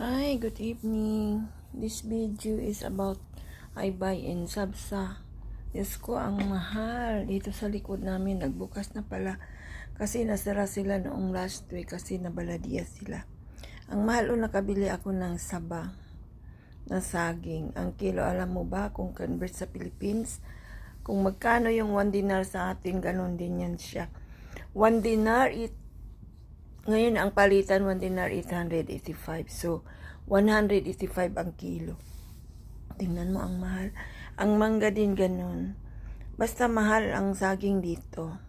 Hi, good evening. This video is about I buy in Sabsa. Diyos ko, ang mahal. Dito sa likod namin, nagbukas na pala. Kasi nasara sila noong last week kasi nabaladiya sila. Ang mahal o nakabili ako ng saba na saging. Ang kilo, alam mo ba kung convert sa Philippines? Kung magkano yung 1 dinar sa atin, ganun din yan siya. 1 dinar, it ngayon, ang palitan, 1 dinar, 885. So, 185 ang kilo. Tingnan mo ang mahal. Ang mangga din ganun. Basta mahal ang saging dito.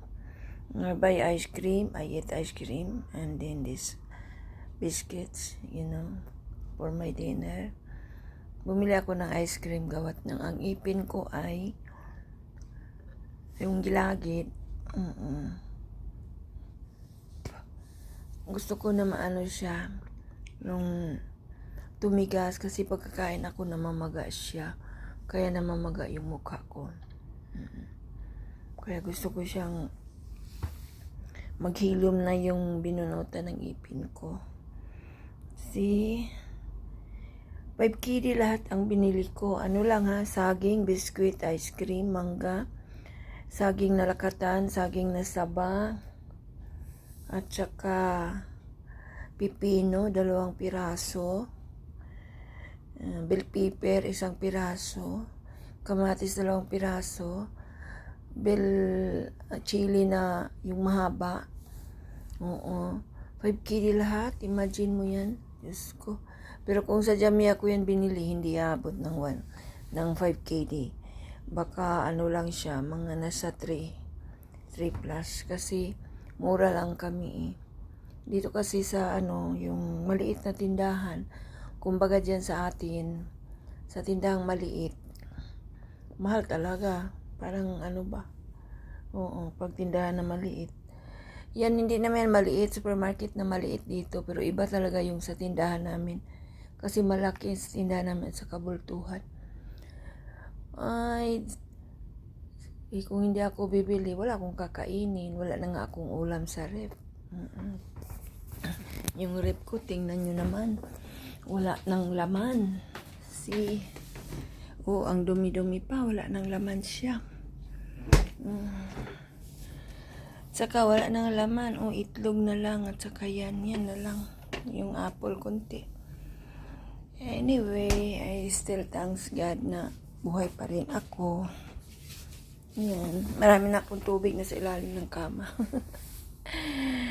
I ice cream, I eat ice cream, and then this biscuits, you know, for my dinner. Bumili ako ng ice cream gawat ng ang ipin ko ay yung gilagid. Mm-mm gusto ko na maano siya nung tumigas kasi pagkakain ako namamaga siya. Kaya namamaga yung mukha ko. Kaya gusto ko siyang maghilom na yung binunutan ng ipin ko. See 5 kg lahat ang binili ko. Ano lang ha saging, biskuit, ice cream, mangga saging na lakatan, saging na saba at saka pipino, dalawang piraso. Uh, bell pepper, isang piraso. Kamatis, dalawang piraso. Bell uh, chili na yung mahaba. Oo. 5 kg lahat. Imagine mo yan. Diyos ko. Pero kung sa Jamia ko yan binili, hindi abot ng 1, ng 5 kg. Baka ano lang siya, mga nasa 3. 3 plus. Kasi, mura lang kami eh. Dito kasi sa ano, yung maliit na tindahan, kumbaga dyan sa atin, sa tindahang maliit, mahal talaga. Parang ano ba? Oo, pag tindahan na maliit. Yan, hindi naman maliit, supermarket na maliit dito, pero iba talaga yung sa tindahan namin. Kasi malaki sa tindahan namin sa kabultuhan. Ay, eh, kung hindi ako bibili, wala akong kakainin. Wala na nga akong ulam sa rep. Yung rep ko, tingnan nyo naman. Wala nang laman. Si, oh, ang dumi-dumi pa. Wala nang laman siya. Mm. Saka wala nang laman. Oh, itlog na lang. At saka yan, yan na lang. Yung apple konti. Anyway, I still thanks God na buhay pa rin ako. Yan. Marami na akong tubig na sa ilalim ng kama.